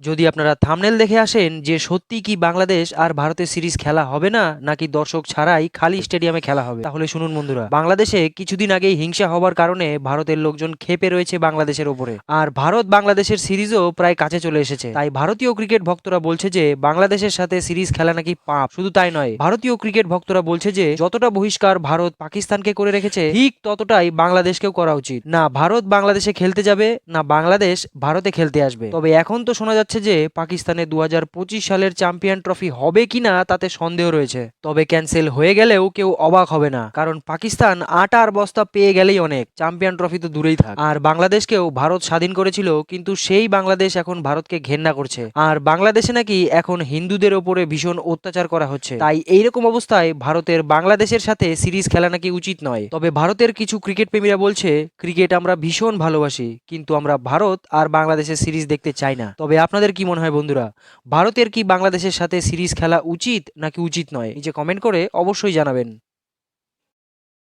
যদি আপনারা থামনেল দেখে আসেন যে সত্যি কি বাংলাদেশ আর ভারতের সিরিজ খেলা হবে না, নাকি দর্শক ছাড়াই খালি স্টেডিয়ামে খেলা হবে? তাহলে শুনুন বন্ধুরা, বাংলাদেশে কিছুদিন আগেই হিংসা হবার কারণে ভারতের লোকজন খেপে রয়েছে বাংলাদেশের ওপরে। আর ভারত বাংলাদেশের সিরিজও প্রায় কাছে চলে এসেছে। তাই ভারতীয় ক্রিকেট ভক্তরা বলছে যে, বাংলাদেশের সাথে সিরিজ খেলা নাকি পাপ। শুধু তাই নয়, ভারতীয় ক্রিকেট ভক্তরা বলছে যে, যতটা বহিষ্কার ভারত পাকিস্তানকে করে রেখেছে, ঠিক ততটাই বাংলাদেশকেও করা উচিত। না ভারত বাংলাদেশে খেলতে যাবে, না বাংলাদেশ ভারতে খেলতে আসবে। তবে এখন তো শোনা যাচ্ছে যে পাকিস্তানে দু হাজার পঁচিশ সালের চ্যাম্পিয়ন ট্রফি হবে কিনা তাতে সন্দেহ রয়েছে। তবে ক্যান্সেল হয়ে গেলেও কেউ অবাক হবে না, কারণ পাকিস্তান আট আর বস্তা পেয়ে গেলেই অনেক, চ্যাম্পিয়ন ট্রফি তো দূরেই থাক। আর বাংলাদেশকেও ভারত স্বাধীন করেছিল, কিন্তু সেই বাংলাদেশ এখন ভারতকে ঘেন্না করছে। আর বাংলাদেশে নাকি এখন হিন্দুদের ওপরে ভীষণ অত্যাচার করা হচ্ছে। তাই এইরকম অবস্থায় ভারতের বাংলাদেশের সাথে সিরিজ খেলা নাকি উচিত নয়। তবে ভারতের কিছু ক্রিকেট প্রেমীরা বলছে, ক্রিকেট আমরা ভীষণ ভালোবাসি, কিন্তু আমরা ভারত আর বাংলাদেশের সিরিজ দেখতে চাই না। তবে আপনাদের কি মনে হয় বন্ধুরা? ভারতের কি বাংলাদেশের সাথে সিরিজ খেলা উচিত নাকি উচিত নয়? নিচে কমেন্ট করে অবশ্যই জানাবেন।